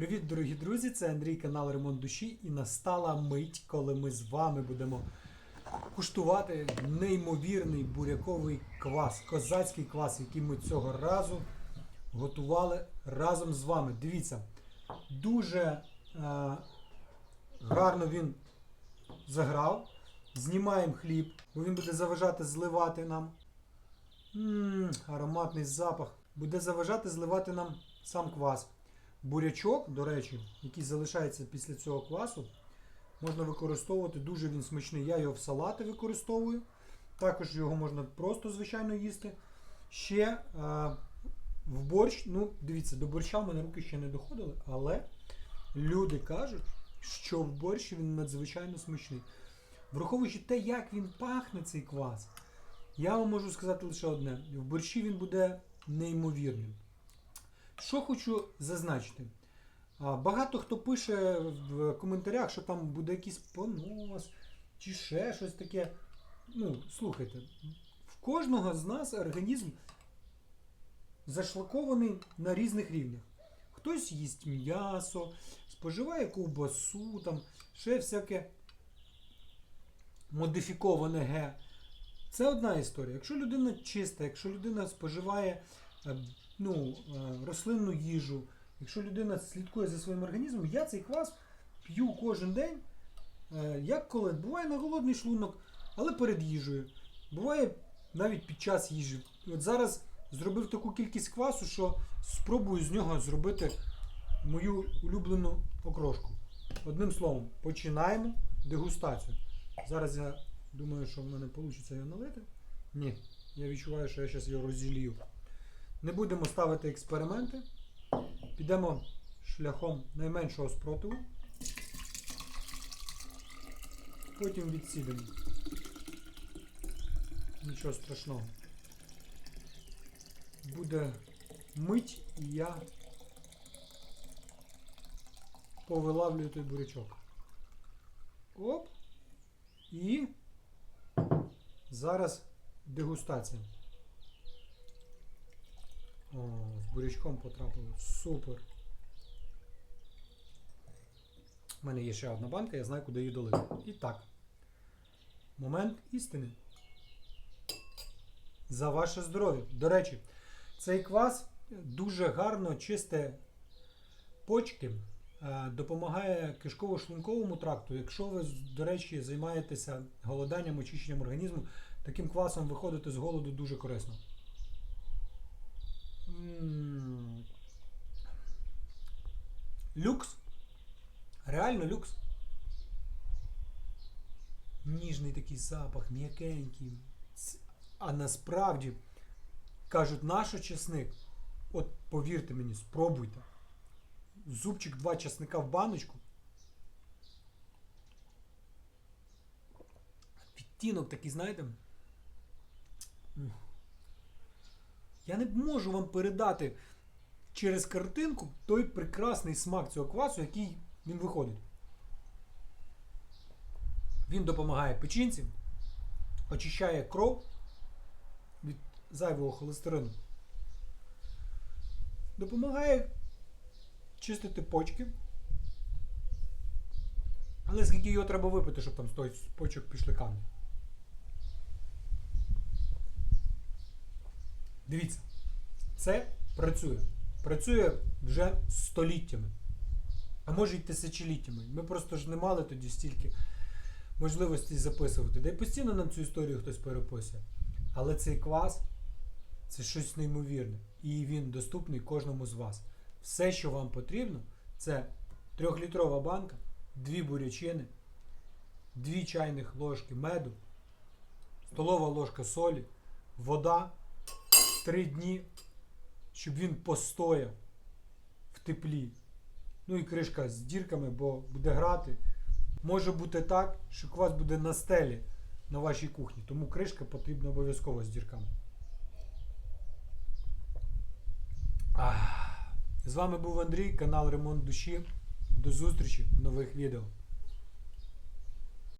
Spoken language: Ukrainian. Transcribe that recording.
Привіт, дорогі друзі! Це Андрій, канал Ремонт Душі, і настала мить, коли ми з вами будемо куштувати неймовірний буряковий квас, козацький квас, який ми цього разу готували разом з вами. Дивіться, дуже е, гарно він заграв. Знімаємо хліб, бо він буде заважати зливати нам. Ммм, ароматний запах. Буде заважати зливати нам сам квас. Бурячок, до речі, який залишається після цього квасу, можна використовувати. Дуже він смачний. Я його в салати використовую. Також його можна просто, звичайно, їсти. Ще е, в борщ, ну, дивіться, до борща в мене руки ще не доходили, але люди кажуть, що в борщі він надзвичайно смачний. Враховуючи те, як він пахне, цей квас, я вам можу сказати лише одне: в борщі він буде неймовірним. Що хочу зазначити. Багато хто пише в коментарях, що там буде якийсь понос чи ще щось таке. Ну, слухайте, в кожного з нас організм зашлакований на різних рівнях. Хтось їсть м'ясо, споживає ковбасу, там, ще всяке модифіковане ге. Це одна історія. Якщо людина чиста, якщо людина споживає е, ну, е, рослинну їжу, якщо людина слідкує за своїм організмом, я цей квас п'ю кожен день, е, як коли. Буває на голодний шлунок, але перед їжею. Буває навіть під час їжі. От зараз зробив таку кількість квасу, що спробую з нього зробити мою улюблену окрошку. Одним словом, починаємо дегустацію. Зараз я думаю, що в мене вийде його налити. Ні, я відчуваю, що я зараз його розділію. Не будемо ставити експерименти. Підемо шляхом найменшого спротиву. Потім відсідемо. Нічого страшного. Буде мить і я повилавлюю той бурячок. Оп. І зараз дегустація. О, з бурячком потрапило. Супер. У мене є ще одна банка, я знаю, куди її долити. І так. Момент істини. За ваше здоров'я. До речі, цей квас дуже гарно чисте почки, е, допомагає кишково-шлунковому тракту. Якщо ви, до речі, займаєтеся голоданням, очищенням організму, таким квасом виходити з голоду дуже корисно. Люкс. Реально люкс. Ніжний такий запах, м'якенький. А насправді кажуть, наш чесник. От повірте мені, спробуйте. Зубчик два чесника в баночку. Відтінок такий, знаєте. Я не можу вам передати через картинку той прекрасний смак цього квасу, який він виходить. Він допомагає печінці, очищає кров від зайвого холестерину. Допомагає чистити почки. Але скільки його треба випити, щоб там з той почок пішли камні. Дивіться, це працює. Працює вже століттями, а може й тисячоліттями. Ми просто ж не мали тоді стільки можливостей записувати. Да й постійно нам цю історію хтось переписує. Але цей квас це щось неймовірне. І він доступний кожному з вас. Все, що вам потрібно, це трьохлітрова банка, дві бурячини, дві чайних ложки меду, столова ложка солі, вода, три дні, щоб він постояв в теплі. Ну і кришка з дірками, бо буде грати. Може бути так, що квас буде на стелі на вашій кухні, тому кришка потрібна обов'язково з дірками. Ах. З вами був Андрій, канал Ремонт Душі. До зустрічі в нових відео.